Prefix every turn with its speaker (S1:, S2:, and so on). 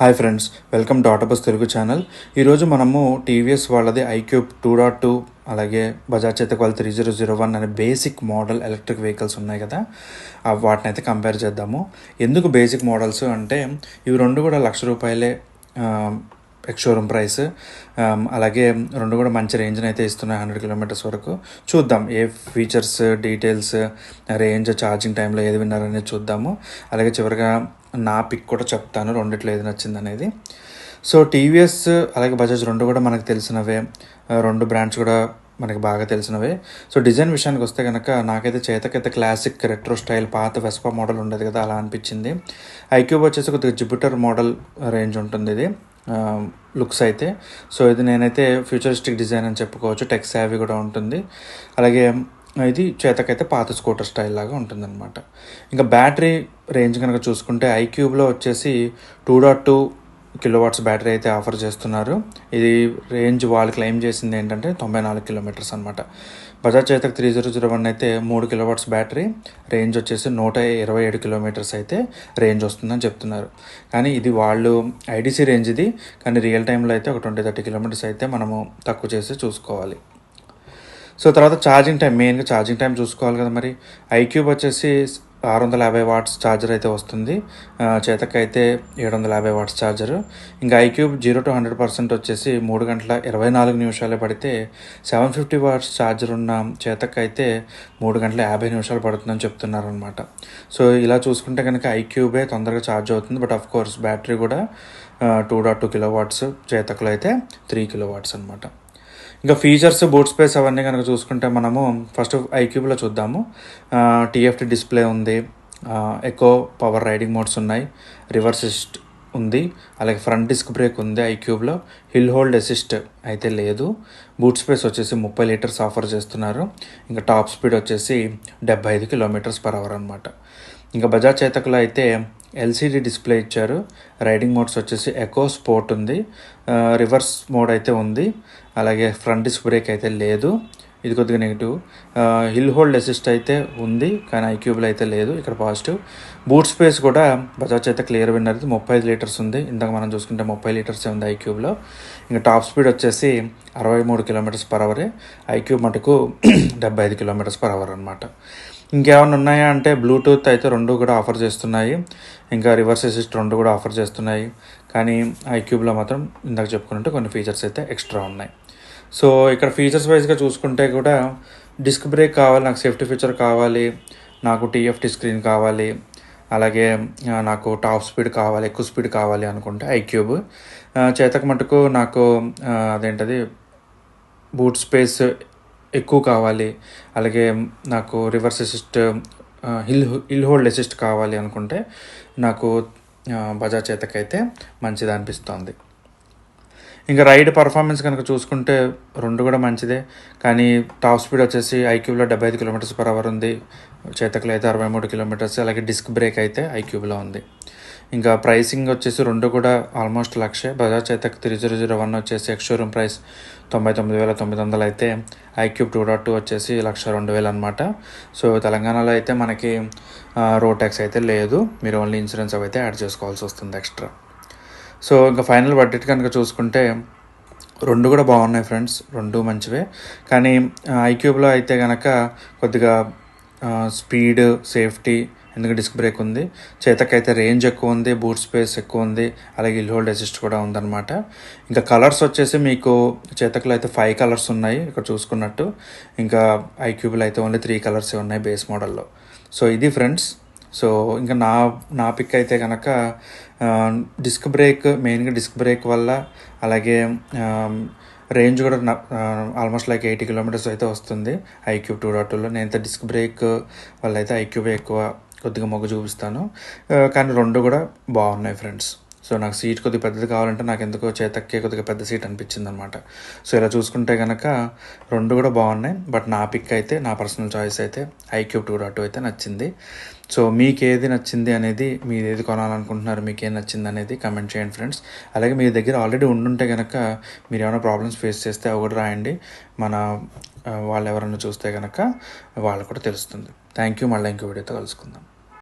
S1: Hi friends welcome to Autobus Telugu channel ఈరోజు మనము టీవీఎస్ వాళ్ళది ఐక్యూబ్ టూ డాట్ టూ అలాగే Bajaj Chetak three zero zero one అనే basic model electric vehicles ఉన్నాయి కదా. ఆ వాటిని అయితే కంపేర్ చేద్దాము. ఎందుకు బేసిక్ మోడల్స్ అంటే ఇవి రెండు కూడా లక్ష రూపాయలే ఎక్స్ షోరూమ్ ప్రైస్ అలాగే రెండు కూడా మంచి రేంజ్ని అయితే ఇస్తున్నాయి హండ్రెడ్ కిలోమీటర్స్ వరకు. చూద్దాం ఏ ఫీచర్స్ డీటెయిల్స్ రేంజ్ ఛార్జింగ్ టైంలో ఏది విన్నారనేది చూద్దాము. అలాగే చివరిగా నా పిక్ కూడా చెప్తాను రెండిట్లో ఏది నచ్చింది అనేది. సో టీవీఎస్ అలాగే బజాజ్ రెండు కూడా మనకు తెలిసినవే. రెండు బ్రాండ్స్ కూడా మనకి బాగా తెలిసినవే. సో డిజైన్ విషయానికి వస్తే కనుక నాకైతే చేతకైతే క్లాసిక్ రెట్రో స్టైల్ పాత వెస్పా మోడల్ ఉండేది కదా అలా అనిపించింది. ఐక్యూబ్ వచ్చేసి కొద్దిగా జుపిటర్ మోడల్ రేంజ్ ఉంటుంది ఇది లుక్స్ అయితే. సో ఇది నేనైతే ఫ్యూచరిస్టిక్ డిజైన్ అని చెప్పుకోవచ్చు. టెక్ సావీ కూడా ఉంటుంది. అలాగే ఇది చేతకైతే పాత స్కూటర్ స్టైల్ లాగా ఉంటుందన్నమాట. ఇంకా బ్యాటరీ రేంజ్ కనుక చూసుకుంటే ఐక్యూబ్లో వచ్చేసి two dot two kilowatts battery అయితే ఆఫర్ చేస్తున్నారు. ఇది రేంజ్ వాళ్ళు క్లెయిమ్ చేసింది ఏంటంటే తొంభై నాలుగు కిలోమీటర్స్ అనమాట Bajaj Chetak three zero zero one అయితే మూడు కిలోవాట్స్ బ్యాటరీ రేంజ్ వచ్చేసి నూట ఇరవై ఏడు కిలోమీటర్స్ అయితే రేంజ్ వస్తుందని చెప్తున్నారు. కానీ ఇది వాళ్ళు ఐడిసి రేంజ్ ఇది కానీ రియల్ టైంలో అయితే ఒక ట్వంటీ థర్టీ కిలోమీటర్స్ అయితే మనము తక్కువ చేసి చూసుకోవాలి. సో తర్వాత ఛార్జింగ్ టైం మెయిన్గా ఛార్జింగ్ టైం చూసుకోవాలి కదా మరి. ఐక్యూబ్ వచ్చేసి ఆరు వందల యాభై వాట్స్ ఛార్జర్ అయితే వస్తుంది. చేతకైతే అయితే ఏడు వందల యాభై వాట్స్ ఛార్జర్. ఇంకా iQube zero to hundred percent వచ్చేసి మూడు గంటల ఇరవై నాలుగు నిమిషాలే పడితే సెవెన్ ఫిఫ్టీ వాట్స్ ఛార్జర్ ఉన్న చేతకైతే మూడు గంటల యాభై నిమిషాలు పడుతుందని చెప్తున్నారు అనమాట సో ఇలా చూసుకుంటే కనుక ఐక్యూబే తొందరగా ఛార్జ్ అవుతుంది. బట్ ఆఫ్ కోర్స్ బ్యాటరీ కూడా two dot two kilowatts చేతక్లో అయితే త్రీ కిలో వాట్స్ అనమాట ఇంకా ఫీచర్స్ బూట్ స్పేస్ అవన్నీ కనుక చూసుకుంటే మనము ఫస్ట్ ఐక్యూబ్లో చూద్దాము. టీఎఫ్టీ డిస్ప్లే ఉంది. ఎకో పవర్ రైడింగ్ మోడ్స్ ఉన్నాయి. రివర్స్ అసిస్ట్ ఉంది. అలాగే ఫ్రంట్ డిస్క్ బ్రేక్ ఉంది ఐక్యూబ్లో హిల్ హోల్డ్ అసిస్ట్ అయితే లేదు. బూట్ స్పేస్ వచ్చేసి ముప్పై లీటర్స్ ఆఫర్ చేస్తున్నారు. ఇంకా టాప్ స్పీడ్ వచ్చేసి డెబ్బై ఐదు కిలోమీటర్స్ పర్ అవర్ అనమాట ఇంకా బజాజ్ చేతకులో అయితే ఎల్సిడి డిస్ప్లే ఇచ్చారు. రైడింగ్ మోడ్స్ వచ్చేసి ఎకో స్పోర్ట్ ఉంది. ఆ, రివర్స్ మోడ్ అయితే ఉంది. అలాగే ఫ్రంట్ డిస్క్ బ్రేక్ అయితే లేదు. ఇది కొద్దిగా నెగిటివ్ హిల్ హోల్డ్ అసిస్ట్ అయితే ఉంది కానీ ఐక్యూబ్లో అయితే లేదు ఇక్కడ పాజిటివ్ బూట్ స్పేస్ కూడా బజాజ్ అయితే క్లియర్ విన్నర్ ఇది ముప్పై ఐదు లీటర్స్ ఉంది. ఇందాక మనం చూసుకుంటే ముప్పై లీటర్సే ఉంది ఐక్యూబ్లో ఇంకా టాప్ స్పీడ్ వచ్చేసి అరవై మూడు కిలోమీటర్స్ పర్ అవరే ఐక్యూబ్ మటుకు డెబ్బై ఐదు కిలోమీటర్స్ పర్ అవర్ అనమాట ఇంకేమైనా ఉన్నాయా అంటే బ్లూటూత్ అయితే రెండు కూడా ఆఫర్ చేస్తున్నాయి. ఇంకా రివర్స్ అసిస్ట్ రెండు కూడా ఆఫర్ చేస్తున్నాయి. కానీ ఐక్యూబ్లో మాత్రం ఇందాక చెప్పుకున్నట్టు కొన్ని ఫీచర్స్ అయితే ఎక్స్ట్రా ఉన్నాయి. సో ఇక్కడ ఫీచర్స్ వైజ్గా చూసుకుంటే కూడా డిస్క్ బ్రేక్ కావాలి నాకు సేఫ్టీ ఫీచర్ కావాలి నాకు టీఎఫ్టీ స్క్రీన్ కావాలి అలాగే నాకు టాప్ స్పీడ్ కావాలి ఎక్కువ స్పీడ్ కావాలి అనుకుంటే ఐక్యూబ్ చేతకు మటుకు నాకు అదేంటది బూట్ స్పేస్ ఎక్కువ కావాలి అలాగే నాకు reverse assist hill hill hold assist కావాలి అనుకుంటే నాకు బజాజ్ చేతకైతే మంచిది అనిపిస్తుంది. ఇంకా రైడ్ పర్ఫార్మెన్స్ కనుక చూసుకుంటే రెండు కూడా మంచిదే. కానీ టాప్ స్పీడ్ వచ్చేసి ఐక్యూబ్లో డెబ్బై ఐదు కిలోమీటర్స్ పర్ అవర్ ఉంది. చేతకులో అయితే అరవై మూడు కిలోమీటర్స్. అలాగే డిస్క్ బ్రేక్ అయితే ఐక్యూబ్లో ఉంది. ఇంకా ప్రైసింగ్ వచ్చేసి రెండు కూడా almost లక్షే. Bajaj Chetak three zero zero one వచ్చేసి ఎక్స్ షోరూమ్ ప్రైస్ తొంభై తొమ్మిది వేల తొమ్మిది వందలు అయితే. ఐక్యూబ్ టూ డాట్ టూ వచ్చేసి లక్ష రెండు వేలు అనమాట సో తెలంగాణలో అయితే మనకి రోడ్ ట్యాక్స్ అయితే లేదు. మీరు ఓన్లీ ఇన్సూరెన్స్ అవి అయితే యాడ్ చేసుకోవాల్సి వస్తుంది ఎక్స్ట్రా సో ఇంకా ఫైనల్ బడ్జెట్ కనుక చూసుకుంటే రెండు కూడా బాగున్నాయి ఫ్రెండ్స్. రెండు మంచివే. కానీ ఐక్యూబ్లో అయితే కనుక కొద్దిగా స్పీడ్ సేఫ్టీ ఎందుకంటే డిస్క్ బ్రేక్ ఉంది. చేతకైతే రేంజ్ ఎక్కువ ఉంది బూట్ స్పేస్ ఎక్కువ ఉంది అలాగే ఇల్ హోల్డ్ అసిస్ట్ కూడా ఉందన్నమాట. ఇంకా కలర్స్ వచ్చేసి మీకు చేతకులో అయితే ఫైవ్ కలర్స్ ఉన్నాయి ఇక్కడ చూసుకున్నట్టు. ఇంకా ఐక్యూబ్లో అయితే ఓన్లీ త్రీ కలర్సే ఉన్నాయి బేస్ మోడల్లో. సో ఇది ఫ్రెండ్స్. సో ఇంకా నా నా పిక్ అయితే కనుక డిస్క్ బ్రేక్ మెయిన్గా డిస్క్ బ్రేక్ వల్ల అలాగే రేంజ్ కూడా ఆల్మోస్ట్ లైక్ ఎయిటీ కిలోమీటర్స్ అయితే వస్తుంది. ఐక్యూబ్ టూ డాట్ టూలో. నేను అయితే డిస్క్ బ్రేక్ వల్ల అయితే ఐక్యూబ్ ఎక్కువ కొద్దిగా మొగ్గు చూపిస్తాను. కానీ రెండు కూడా బాగున్నాయి ఫ్రెండ్స్. సో నాకు సీట్ కొద్దిగా పెద్దది కావాలంటే నాకు ఎందుకో చేతక్కే కొద్దిగా పెద్ద సీట్ అనిపించింది అనమాట సో ఇలా చూసుకుంటే కనుక రెండు కూడా బాగున్నాయి. బట్ నా పిక్ అయితే నా పర్సనల్ చాయిస్ అయితే ఐక్యూబ్ టూ డాట్ అయితే నచ్చింది. సో మీకు ఏది నచ్చింది అనేది మీరు ఏది కొనాలనుకుంటున్నారు మీకు ఏది నచ్చింది అనేది కమెంట్ చేయండి ఫ్రెండ్స్. అలాగే మీ దగ్గర ఆల్రెడీ ఉండుంటే కనుక మీరు ఏమైనా ప్రాబ్లమ్స్ ఫేస్ చేస్తే అవి కూడా రాయండి. మన వాళ్ళు ఎవరైనా చూస్తే కనుక వాళ్ళు కూడా తెలుస్తుంది. థ్యాంక్ యూ మళ్ళీ ఇంకో వీడియోతో కలుసుకుందాం.